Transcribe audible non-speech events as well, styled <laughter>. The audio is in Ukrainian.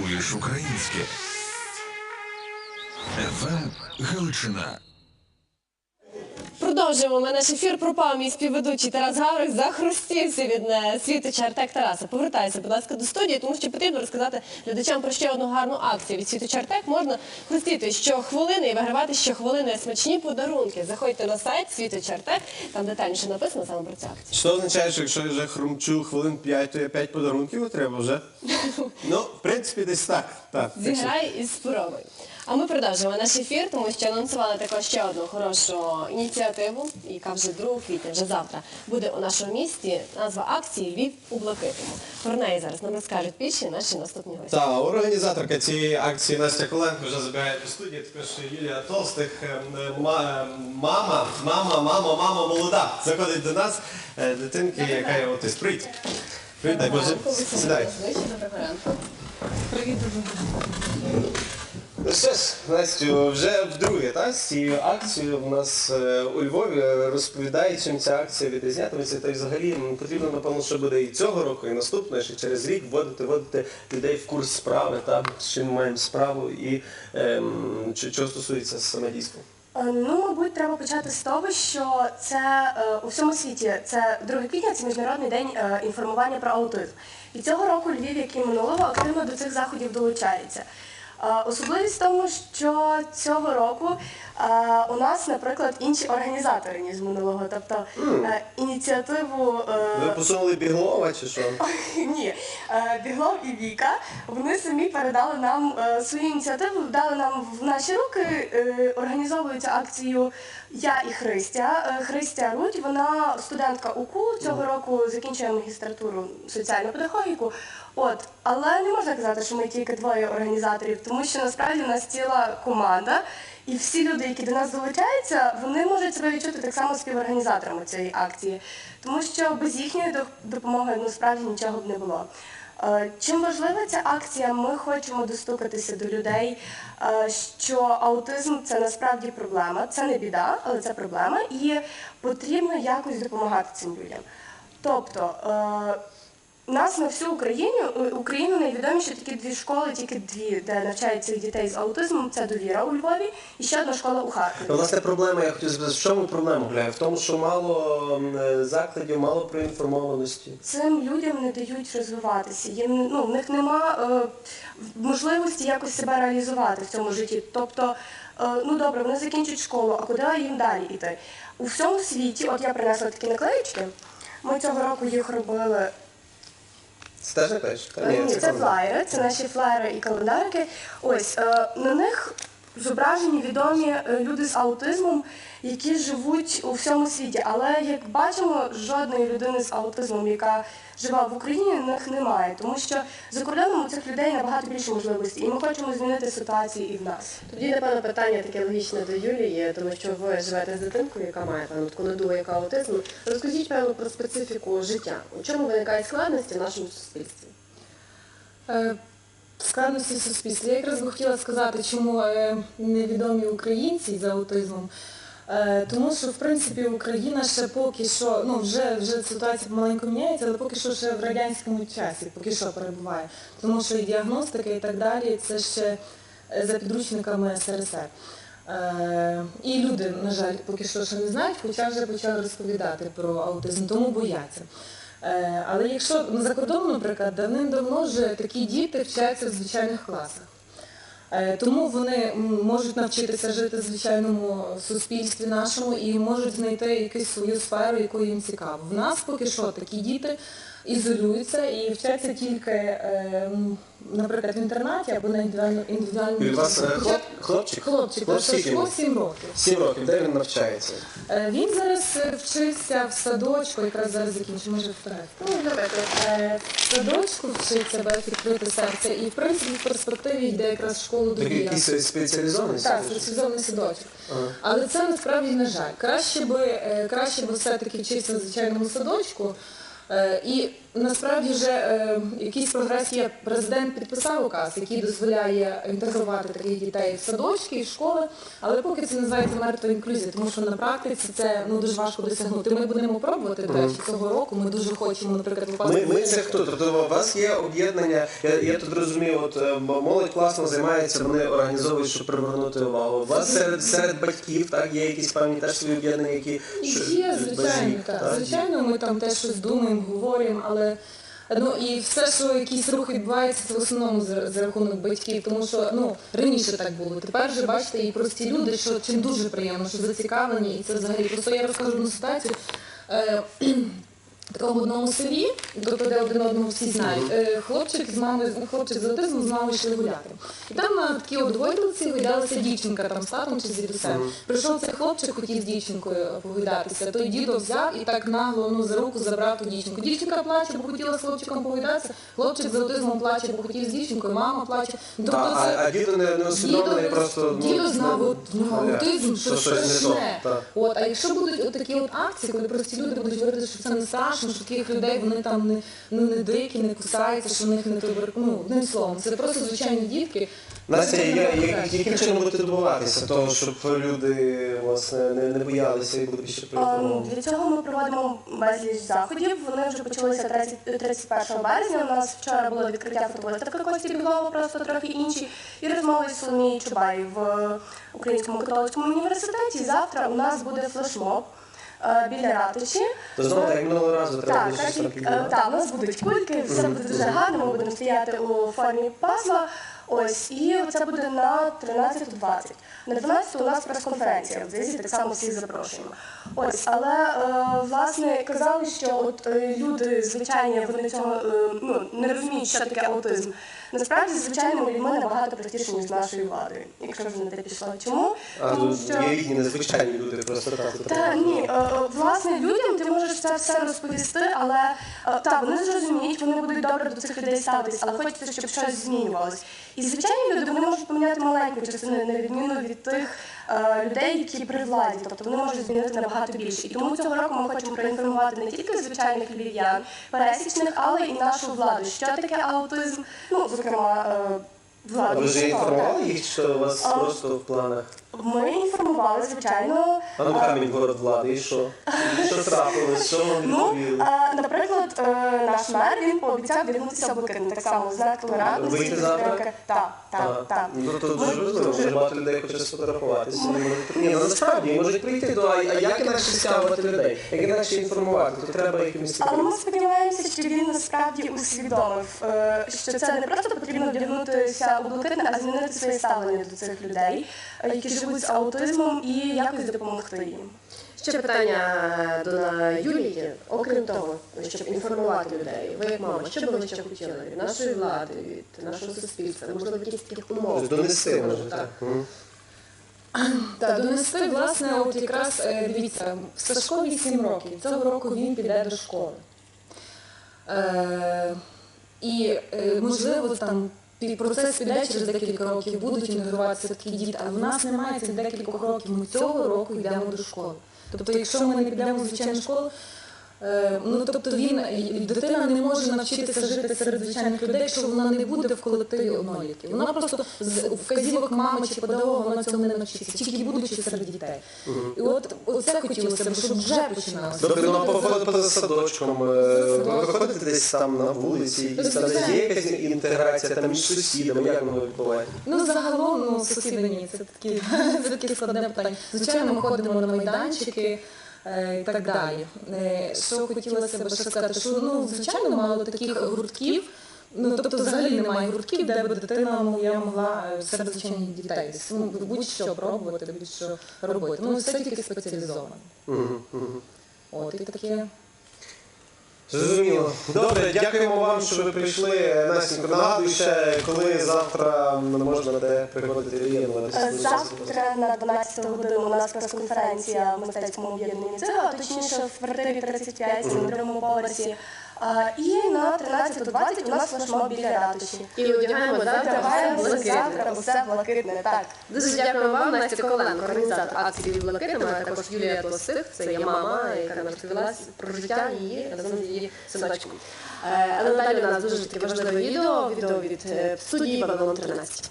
чуєш українське. ФМ Галичина. Продовжуємо. Ми наш ефір пропав мій співведучий Тарас Гаврик захрустівся від е, світоча Артек Тараса. Повертайся, будь ласка, до студії, тому що потрібно розказати глядачам про ще одну гарну акцію. Від світоча Артек можна хрустіти щохвилини і вигравати щохвилини смачні подарунки. Заходьте на сайт світоча Артек, там детальніше написано саме про цю акцію. Що означає, що якщо я вже хрумчу хвилин 5, то я 5 подарунків отримав вже? <laughs> Ну, в принципі, десь так. Так. Зіграй і спробуй. А ми продовжуємо наш ефір, тому що анонсували також ще одну хорошу ініціативу, яка вже 2 квітня, вже завтра буде у нашому місті. Назва акції Львів у блакитному. Про неї зараз нам розкажуть більше наші наступні гості. Та організаторка цієї акції Настя Коленко вже забігає до студії. Також Юлія Толстих, ем, е, ма- е, мама, мама, мама, мама молода. Заходить до нас е, дитинки, яка є аутист. Привіт. Привіт, дай Боже. Сідай. Доброго ранку. Ну що ж, Настю, вже вдруге, так, з цією акцією в нас е, у Львові розповідає, чим ця акція відрізнятиметься. Та й взагалі потрібно, напевно, що буде і цього року, і наступного, ще через рік вводити, вводити людей в курс справи, так, з чим ми маємо справу і ем, чого стосується саме дійсно. Е, Ну, мабуть, треба почати з того, що це е, у всьому світі це 2 квітня, це міжнародний день е, інформування про аутизм. І цього року Львів, як і минулого, активно до цих заходів долучається. Особливість в тому, що цього року у нас, наприклад, інші організатори, ніж минулого. Тобто е, ініціативу е, Ви посунули біглова чи що? <laughs> ні, Е, Біглов і Віка, вони самі передали нам свою ініціативу, дали нам в наші руки, організовують акцію Я і Христя. Христя Рудь, вона студентка УКУ, цього року закінчує магістратуру соціальну педагогіку. От, але не можна казати, що ми тільки двоє організаторів, тому що насправді у нас ціла команда. І всі люди, які до нас долучаються, вони можуть себе відчути так само співорганізаторами цієї акції, тому що без їхньої допомоги ну справді нічого б не було. Е, Чим важлива ця акція? Ми хочемо достукатися до людей, е, що аутизм це насправді проблема, це не біда, але це проблема, і потрібно якось допомагати цим людям. Тобто е, нас на всю Україну Україну найвідоміші такі дві школи, тільки дві, де навчають цих дітей з аутизмом. Це довіра у Львові і ще одна школа у Харкові. Ну, Власне, проблема, я хотів сказати, в чому проблема гуляє? В тому, що мало е, закладів, мало проінформованості. Цим людям не дають розвиватися. Їм ну в них нема е, можливості якось себе реалізувати в цьому житті. Тобто, е, ну добре, вони закінчать школу, а куди їм далі йти? У всьому світі, от я принесла такі наклеїчки. Ми цього року їх робили Це теж не? Ні, це флаєри, це наші флаєри і календарики. Ось е, на них зображені відомі е, люди з аутизмом, які живуть у всьому світі. Але як бачимо, жодної людини з аутизмом, яка жива в Україні, на них немає, тому що за кордоном у цих людей набагато більше можливостей, і ми хочемо змінити ситуацію і в нас. Тоді, напевно, питання таке логічне до Юлії, тому що ви живете з дитинкою, яка має певну таку надугу, яка аутизм. Розкажіть певно про специфіку життя. У чому виникають складності в нашому суспільстві? Складності суспільства. Я якраз би хотіла сказати, чому е, невідомі українці з аутизмом. Е, Тому що, в принципі, Україна ще поки що, ну вже, вже ситуація помаленьку міняється, але поки що ще в радянському часі, поки що перебуває. Тому що і діагностика і так далі, це ще е, за підручниками СРСР. І люди, на жаль, поки що ще не знають, хоча вже почали розповідати про аутизм, тому бояться. Е, Але якщо ну, за кордоном, наприклад, давним-давно вже такі діти вчаться в звичайних класах. Е, Тому вони можуть навчитися жити в звичайному суспільстві нашому і можуть знайти якусь свою сферу, яку їм цікаво. В нас поки що такі діти ізолюються і вчаться тільки, е, наприклад, в інтернаті або на індивідуальному у вас е, хлоп, хлопчик? Хлопчик, Хлопчик Сашко, йому? 7 років. Сім років, де він навчається? Е, Він зараз вчився в садочку, якраз зараз закінчив, може. Ну, давайте. В садочку вчиться без відкрите серце і в принципі в перспективі йде якраз в школу Такий довіра. якийсь спеціалізований? Так, спеціалізований садочок. Ага. Але це насправді на жаль. Краще би, краще би все-таки вчитися в звичайному садочку, І насправді вже е, якийсь прогрес є. Президент підписав указ, який дозволяє інтегрувати таких дітей в садочки, і в школи, але поки це називається мертва інклюзія, тому що на практиці це ну дуже важко досягнути. Ми будемо пробувати до речі, цього року. Ми дуже хочемо, наприклад, попасти. Ми, ми це хто? Тобто у вас є об'єднання, я, я тут розумію, от е, молодь класно займається, вони організовують, щоб привернути увагу. У вас серед, серед батьків так, є якісь певні теж свої об'єднання, які Є, звичайно, так. Звичайно, ми там теж щось думаємо, говоримо, але ну і все, що якісь рухи відбувається, це в основному за, за рахунок батьків, тому що ну раніше так було. Тепер же бачите, і прості люди, що чим дуже приємно, що зацікавлені, і це взагалі просто я розкажу одну ситуацію. В такому одному селі, тобто де один одного всі знають, е, хлопчик з ну, хлопчик з аутизмом з мамою йшли гуляти. І там на такій от гойдалці гулялася дівчинка там з татом чи з дідусем. Прийшов цей хлопчик, хотів з дівчинкою погулятися. Той дідо взяв і так нагло ну, за руку забрав ту дівчинку. Дівчинка плаче, бо хотіла з хлопчиком погулятися. Хлопчик з аутизмом плаче, бо хотів з дівчинкою, мама плаче. Ну, Да, а, а діти не, не усвідомлені Дідо, просто ну, дідо знав от, ну, ну, аутизм, що що щось не то, страшне. так. От, а якщо будуть от такі от акції, коли прості люди будуть говорити, що це не страшно, що таких людей вони там не, ну, не дикі, не кусаються, що в них не тубер... ну, одним словом, це просто звичайні дітки. Настя, я, я, яким чином будете добуватися того, щоб люди власне не, не боялися і були більше Ем? Для цього ми проводимо безліч заходів. Вони вже почалися 30, 31 березня. У нас вчора було відкриття фотовиставки Кості Біглова, просто трохи інші, і розмови з Соломією Чубай в Українському католицькому університеті. Завтра у нас буде флешмоб е, біля ратуші. То знову так, як минулого разу треба Так, буде щось так, і- підбирати. е, так, у нас будуть кульки, все буде дуже гарно, ми будемо стояти у формі пазла. Ось, і це буде на 13.20. На 12 у нас прес-конференція, в зв'язі так само всіх запрошуємо. Ось, але е, власне казали, що от е, люди звичайні вони цього е, ну, не розуміють, що таке аутизм. Насправді, звичайними людьми набагато простіше, ніж нашою владою, якщо вже на те пішло. Чому? А Тому що є рідні незвичайні люди, просто так. та ні, е, е, власне, людям ти можеш це все розповісти, але е, так, вони зрозуміють, вони будуть добре до цих людей ставитись, але хочеться, щоб щось змінювалось. І звичайні люди вони можуть поміняти маленьку частину, на відміну від тих людей, які при владі, тобто вони можуть змінити набагато більше. І тому цього року ми хочемо проінформувати не тільки звичайних львів'ян, пересічних, але і нашу владу. Що таке аутизм? Ну, зокрема, е, владу. ви вже інформували їх, що у вас А. просто в планах? Ми інформували, звичайно. А ну камінь город влади, і що? <laughs> Що трапилось? Що вам Ну, відповіли? а, наприклад, е, наш мер він пообіцяв відгнутися блакитним, так само знак толерантності. Вийти завтра? підтримки. Так, так, так. Ну, то дуже важливо, дуже багато людей хоче сфотографуватися. Вони можуть- Ні, ну насправді можуть прийти до, а а як інакше стягувати людей, як інакше інформувати, то треба якимось Але ми сподіваємося, що він насправді усвідомив, е, що це не просто потрібно вдягнутися у блакитне, а змінити своє ставлення до цих людей, е, які живуть з аутизмом, і якось допомогти їм. Ще питання до Юлії. Окрім того, щоб інформувати людей. Ви як мама, що би ви ще хотіли від нашої влади, від нашого суспільства? Можливо, якісь таких умов. Донести може так. Так, донести, власне, от якраз е, дивіться, в Сашкові 7 років. Цього року він піде до школи. Е, і е, можливо там процес піде через декілька років, будуть інтегруватися такі діти, але в нас немає цих декількох років. Ми цього року йдемо до школи. Тобто, якщо ми не підемо в звичайну школу, ну тобто він дитина не може навчитися жити серед звичайних людей, якщо вона не буде в колективі однолітків. Вона просто з вказівок мами чи педагога вона цьому не навчиться, тільки будучи серед дітей. І от оце хотілося б, щоб вже починалося. Добре, ну а походити поза садочком, е, ви ходите десь там на вулиці, якісь там є якась інтеграція там між сусідами, як воно відбувається? Ну, загалом, ну, сусіди ні, це такі, <laughs> це таке складне питання. Звичайно, ми ходимо на майданчики е, і так далі. Е, Що хотілося б ще сказати, що ну, звичайно, мало таких гуртків. Ну, тобто взагалі немає гуртків, де б дитина моя могла е, серед звичайних дітей ну, будь-що пробувати, будь-що робити. Ну, все тільки спеціалізовано. От, і таке. Зрозуміло. Добре, дякуємо вам, що ви прийшли. Настенько, нагадую ще, коли завтра можна де приходити Е. Завтра на 12 годину у нас прес-конференція в мистецькому об'єднанні «Дзига», точніше в квартирі 35 на другому поверсі І на 13.20 у нас флешмоб біля ратуші. І одягаємо завтра все блакитне. все блакитне. Так. Дуже дякую вам, Настя Коленко, організатор акції Блакитними, а також Юлія Толстих, це є мама, яка нам розповіла про життя її разом з її синочком. Е, Але надалі у нас дуже таке важливе відео, відео від е, студії Павелон 13.